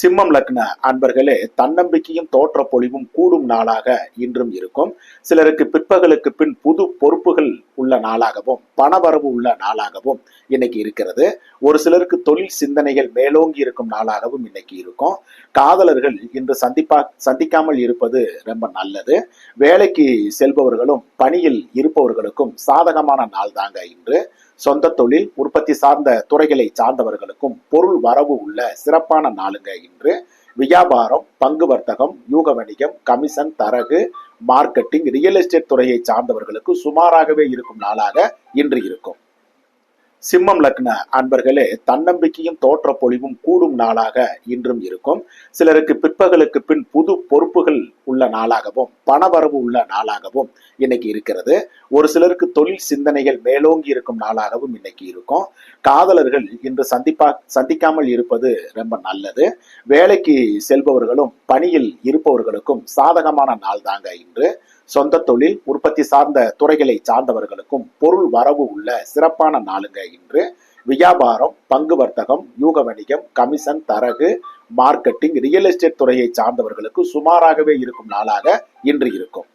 சிம்மம் லக்ன அன்பர்களே தன்னம்பிக்கையும் தோற்ற பொழிவும் கூடும் நாளாக இன்றும் இருக்கும். சிலருக்கு பிற்பகலுக்கு பின் புது பொறுப்புகள் உள்ள நாளாகவும் பணவரவு உள்ள நாளாகவும் இன்னைக்கு இருக்கிறது. ஒரு சிலருக்கு தொழில் சிந்தனைகள் மேலோங்கி இருக்கும் நாளாகவும் இன்னைக்கு இருக்கும். காதலர்கள் இன்று சந்திப்பா சந்திக்காமல் இருப்பது ரொம்ப நல்லது. வேலைக்கு செல்பவர்களும் பணியில் இருப்பவர்களுக்கும் சாதகமான நாள் தாங்க இன்று. சொந்த தொழில் உற்பத்தி சார்ந்த துறைகளை சார்ந்தவர்களுக்கும் பொருள் வரவு உள்ள சிறப்பான நாளுங்க இன்று. வியாபாரம் பங்கு வர்த்தகம் யூக வணிகம் கமிஷன் தரகு மார்க்கெட்டிங் ரியல் எஸ்டேட் துறையை சார்ந்தவர்களுக்கு சுமாராகவே இருக்கும் நாளாக இன்று இருக்கும். சிம்மம் லக்ன அன்பர்களே தன்னம்பிக்கையும் தோற்ற பொழிவும் கூடும் நாளாக இன்றும் இருக்கும். சிலருக்கு பிற்பகலுக்கு பின் புது பொறுப்புகள் உள்ள நாளாகவும் பணவரவு உள்ள நாளாகவும் இன்னைக்கு இருக்கிறது. ஒரு சிலருக்கு தொழில் சிந்தனைகள் மேலோங்கி இருக்கும் நாளாகவும் இன்னைக்கு இருக்கும். காதலர்கள் இன்று சந்திப்பா சந்திக்காமல் இருப்பது ரொம்ப நல்லது. வேலைக்கு செல்பவர்களும் பணியில் இருப்பவர்களுக்கும் சாதகமான நாள் தாங்க இன்று. சொந்த தொழில் உற்பத்தி சார்ந்த துறைகளை சார்ந்தவர்களுக்கும் பொருள் வரவு உள்ள சிறப்பான நாளுங்க இன்று. வியாபாரம் பங்கு வர்த்தகம் யூக வணிகம் கமிஷன் தரகு மார்க்கெட்டிங் ரியல் எஸ்டேட் துறையை சார்ந்தவர்களுக்கு சுமாராகவே இருக்கும் நாளாக இன்று இருக்கும்.